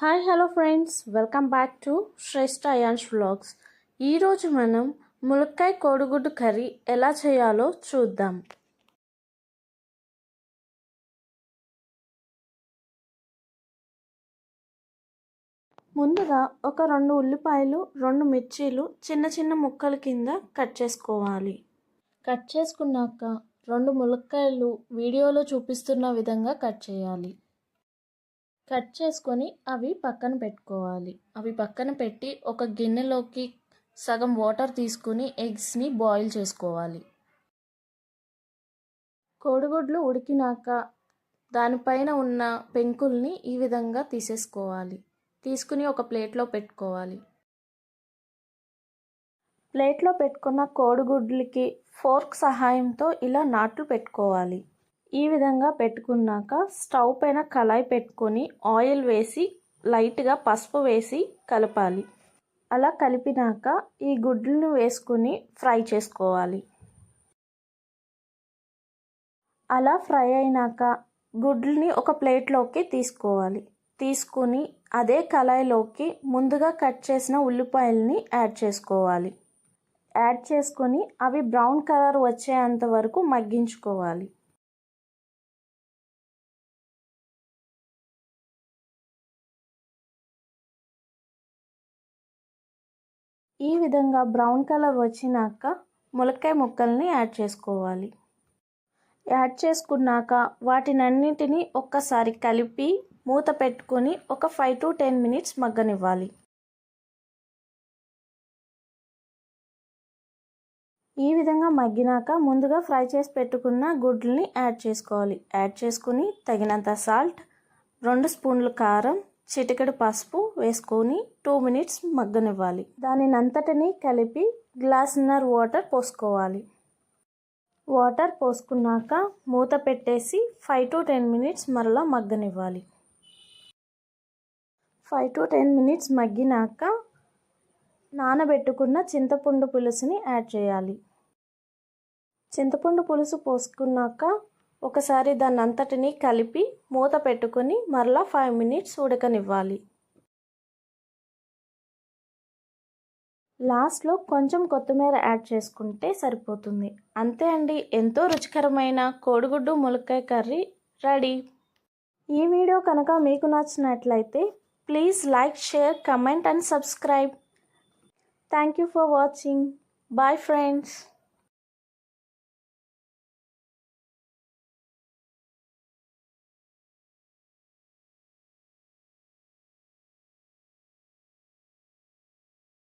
Hi hello friends welcome back to Shreshta Ayaan's vlogs ఈరోజు మనం ములక్కాయ కోడిగుడ్డు కర్రీ ఎలా చేయాలో చూద్దాం. ముందుగా ఒక రెండు ఉల్లిపాయలు రెండు మిర్చీలు చిన్న చిన్న ముక్కల కింద కట్ చేసుకోవాలి. కట్ చేసుకున్నాక రెండు ములక్కాయలు వీడియోలో చూపిస్తున్న విధంగా కట్ చేయాలి. కట్ చేసుకొని అవి పక్కన పెట్టుకోవాలి. అవి పక్కన పెట్టి ఒక గిన్నెలోకి సగం వాటర్ తీసుకుని ఎగ్స్ని బాయిల్ చేసుకోవాలి. కోడిగుడ్లు ఉడికినాక దానిపైన ఉన్న పెంకుల్ని ఈ విధంగా తీసేసుకోవాలి. తీసుకుని ఒక ప్లేట్లో పెట్టుకోవాలి. ప్లేట్లో పెట్టుకున్న కోడిగుడ్లకి ఫోర్క్ సహాయంతో ఇలా నాట్లు పెట్టుకోవాలి. ఈ విధంగా పెట్టుకున్నాక స్టవ్ పైన కళాయి పెట్టుకొని ఆయిల్ వేసి లైట్గా పసుపు వేసి కలపాలి. అలా కలిపినాక ఈ గుడ్లను వేసుకుని ఫ్రై చేసుకోవాలి. అలా ఫ్రై అయినాక గుడ్లని ఒక ప్లేట్లోకి తీసుకోవాలి. తీసుకుని అదే కళాయిలోకి ముందుగా కట్ చేసిన ఉల్లిపాయలని యాడ్ చేసుకోవాలి. యాడ్ చేసుకొని అవి బ్రౌన్ కలర్ వచ్చేంత వరకు మగ్గించుకోవాలి. ఈ విధంగా బ్రౌన్ కలర్ వచ్చినాక ములక్కాయ ముక్కల్ని యాడ్ చేసుకోవాలి. యాడ్ చేసుకున్నాక వాటినన్నిటినీ ఒక్కసారి కలిపి మూత పెట్టుకొని ఒక ఫైవ్ టు టెన్ మినిట్స్ మగ్గనివ్వాలి. ఈ విధంగా మగ్గినాక ముందుగా ఫ్రై చేసి పెట్టుకున్న గుడ్లని యాడ్ చేసుకోవాలి. యాడ్ చేసుకుని తగినంత సాల్ట్ రెండు స్పూన్లు కారం చిటికెడు పసుపు వేసుకొని టూ మినిట్స్ మగ్గనివ్వాలి. దానిని అంతటిని కలిపి గ్లాసున్నర వాటర్ పోసుకోవాలి. వాటర్ పోసుకున్నాక మూత పెట్టేసి ఫైవ్ టు టెన్ మినిట్స్ మరలా మగ్గనివ్వాలి. ఫైవ్ టు టెన్ మినిట్స్ మగ్గినాక నానబెట్టుకున్న చింతపండు పులుసుని యాడ్ చేయాలి. చింతపండు పులుసు పోసుకున్నాక ఒకసారి దాన్ని అంతటిని కలిపి మూత పెట్టుకొని మరలా ఫైవ్ మినిట్స్ ఉడకనివ్వాలి. లాస్ట్లో కొంచెం కొత్తిమీర యాడ్ చేసుకుంటే సరిపోతుంది. అంతే అండి. ఎంతో రుచికరమైన కోడిగుడ్డు ములక్కాయ కర్రీ రెడీ. ఈ వీడియో కనుక మీకు నచ్చినట్లయితే please like share comment and subscribe thank you for watching bye friends